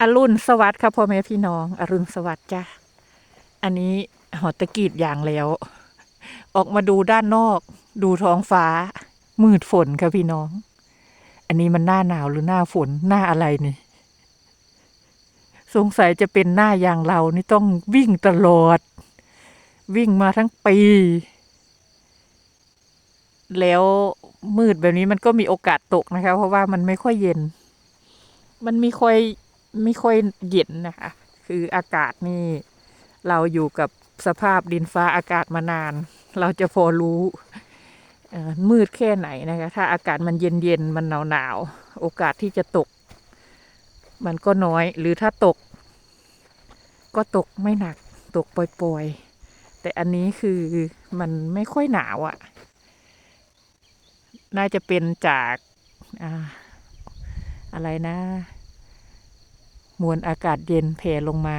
อรุณสวัสดิ์ครับพ่อแม่พี่น้อง อรุณสวัสดิ์จ้ะอันนี้หอตะกีดอย่างแล้ว ออกมาดูด้านนอก ดูท้องฟ้า มืดฝนครับพี่น้อง อันนี้มันหน้าหนาวหรือหน้าฝนหน้าอะไรนี่ สงสัยจะเป็นหน้าอย่างเรานี่ต้องวิ่งตลอด วิ่งมาทั้งปี แล้วมืดแบบนี้มันก็มีโอกาสตกนะคะ เพราะว่ามันไม่ค่อยเย็น มันม่ค่อย ไม่ค่อยเย็นนะคะ คืออากาศนี่ เราอยู่กับสภาพดินฟ้าอากาศมานาน เราจะพอรู้มืดแค่ไหนนะคะ ถ้าอากาศมันเย็นเย็นมันหนาวหนาวโอกาสที่จะตก มันก็น้อย หรือถ้าตก ก็ตกไม่หนัก ตกปล่อยๆ แต่อันนี้คือมันไม่ค่อยหนาวอะ่ะ น่าจะเป็นจากอาอะไรนะ มวลอากาศเย็นแผ่ลงมา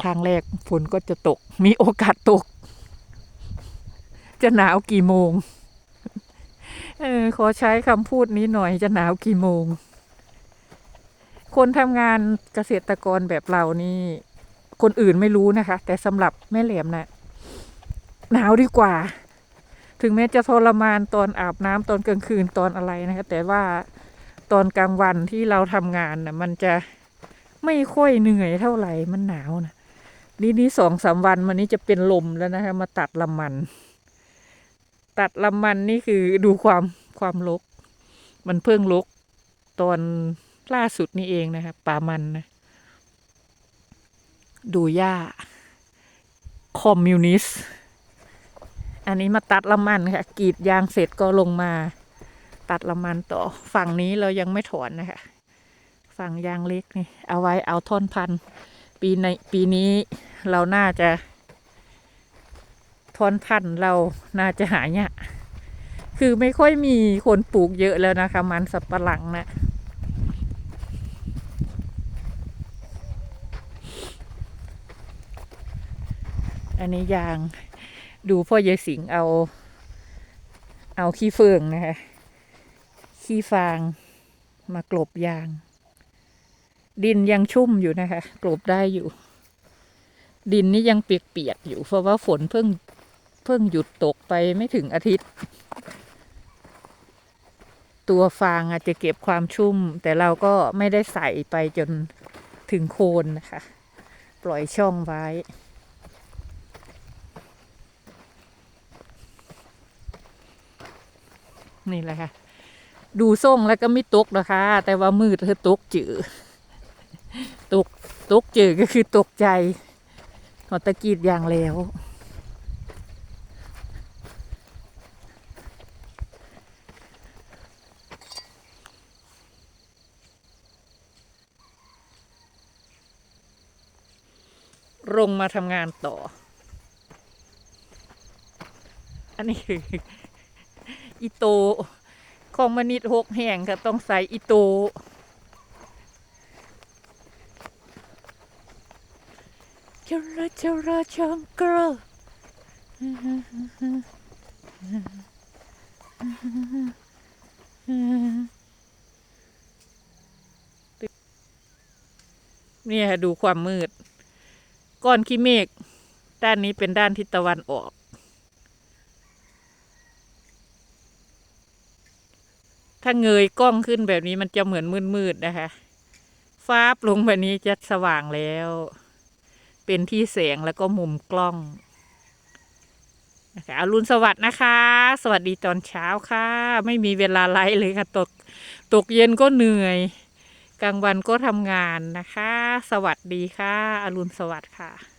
ครั้งแรกฝนก็จะตก มีโอกาสตก จะหนาวกี่โมง เออ ขอใช้คำพูดนี้หน่อยจะหนาวกี่โมง คนทำงานเกษตรกรแบบเรานี่ คนอื่นไม่รู้นะคะ แต่สำหรับแม่เหลียมนะหนาวดีกว่า ถึงแม้จะทรมานตอนอาบน้ำตอนกลางคืนตอนอะไรนะคะ แต่ว่าตอนกลางวันที่เราทำงานนะมันจะ ไม่ค่อยเหนื่อยเท่าไหร่มันหนาวนะนี่นี่สองสามวันมันนี้จะเป็นลมแล้วนะคะ มาตัดลำมัน ตัดลำมันนี่คือดูความความลก มันเพิ่งลกตอนล่าสุดนี่เองนะคะป่ามันนะดูหญ้าคอมมิวนิสต์อันนี้มาตัดละมันค่ะกรีดยางเสร็จก็ลงมา ตัดละมันต่อฝั่งนี้เรายังไม่ถอนนะคะ ฝั่งยางเล็กนี่ เอาไว้เอาท่อนพัน ปีในปีนี้เราน่าจะท่อนพันเราน่าจะหายเนี่ยคือไม่ค่อยมีคนปลูกเยอะแล้วนะคะ มันสับปะหลังนะอันนี้ยางดูพ่อยายสิงเอาเอาขี้เฟืองนะคะ ขี้ฟางมากลบยาง ดินยังชุ่มอยู่นะคะกลบได้อยู่ ดินนี่ยังเปียกๆอยู่ เพราะว่าฝนเพิ่งเพิ่งหยุดตกไปไม่ถึงอาทิตย์ ตัวฟางอาจจะเก็บความชุ่ม แต่เราก็ไม่ได้ใส่ไปจนถึงโคนนะคะ ปล่อยช่องไว้นี่แหละค่ะ ดูส่งแล้วก็ไม่ตกนะคะ แต่ว่ามืดคือตกจือ ตกตกจือก็คือตกใจหอตะกีดอย่างแล้วลงมาทำงานต่อ อันนี้คืออีโตคอมมนิดหกแห่งค่ะต้องใส่อีโต จรจรจังกรเนี่ยค่ะดูความมืด ก้อนขี้เมฆด้านนี้เป็นด้านทิศตะวันออก ถ้าเงยกล้องขึ้นแบบนี้มันจะเหมือนมืดๆนะคะ ฟ้าปลงแบบนี้จะสว่างแล้ว เป็นที่แสงแล้วก็มุมกล้องนะคะอรุณสวัสดิ์นะคะ สวัสดีตอนเช้าค่ะ ไม่มีเวลาไลฟ์เลยค่ะ ตกตกเย็นก็เหนื่อย กลางวันก็ทำงานนะคะ สวัสดีค่ะ อรุณสวัสดิ์ค่ะ